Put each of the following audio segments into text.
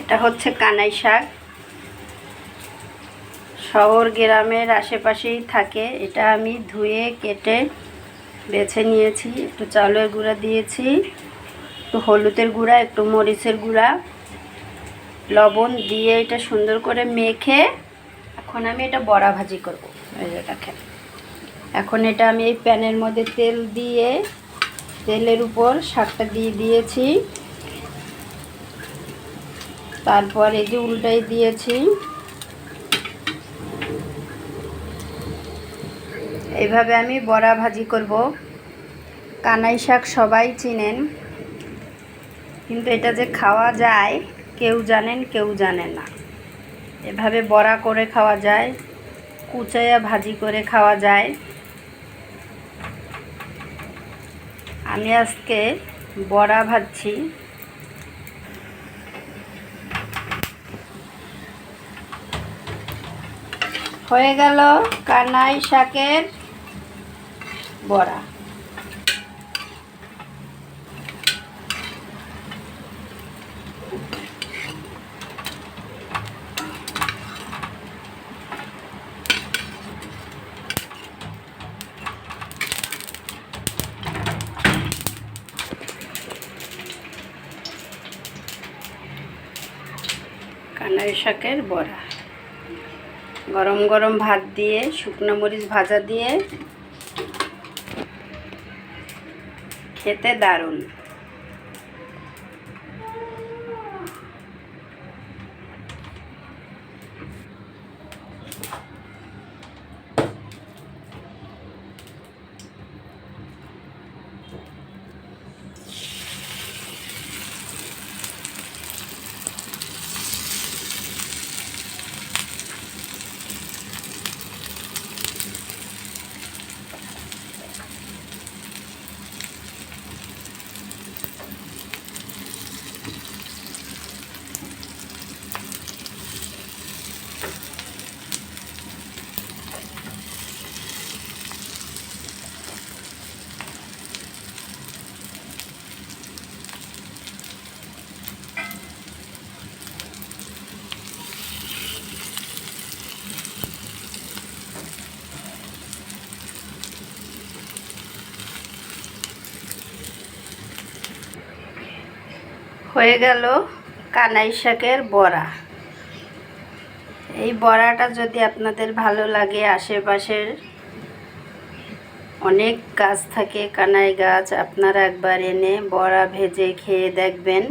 এটা হচ্ছে কানাই শাক। শহর গ্রামের আশেপাশেই থাকে। এটা আমি ধুয়ে, কেটে বেছে নিয়েছি। একটু চালের গুঁড়া দিয়েছি, একটু হলুদের গুঁড়া, একটু মরিচের গুঁড়া, লবণ দিয়ে এটা সুন্দর করে মেখে এখন আমি এটা বড়া ভাজি করব। এই যে দেখেন। এখন এটা আমি এই প্যানের মধ্যে তেল দিয়ে, তেলের উপর শাকটা দিয়ে দিয়েছি। তারপর এই যে উল্টাই দিয়েছি। এইভাবে আমি বড়া ভাজি করব। কানাই শাক সবাই চিনেন, কিন্তু এটা যে খাওয়া যায়, কেউ জানেন, কেউ জানে না। এভাবে বড়া করে খাওয়া যায়, কুচাইয়া ভাজি করে খাওয়া যায়। আমি আজকে বড়া ভাজছি। হয়ে গেল কানাই শাকের বড়া। কানাই শাকের বড়া। গরম গরম ভাত দিয়ে শুকনো মরিচ ভাজা দিয়ে খেতে দারুণ। হয়ে গেল কানাই শাকের বড়া। এই বড়াটা যদি আপনাদের ভালো লাগে, আশেপাশের অনেক গাছ থাকে, কানাই গাছ, আপনারা একবার এনে বড়া ভেজে খেয়ে দেখবেন।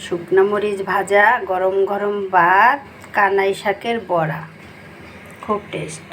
শুকনো মরিচ ভাজা, গরম গরম ভাত, কানাই শাকের বড়া। খুব টেস্ট।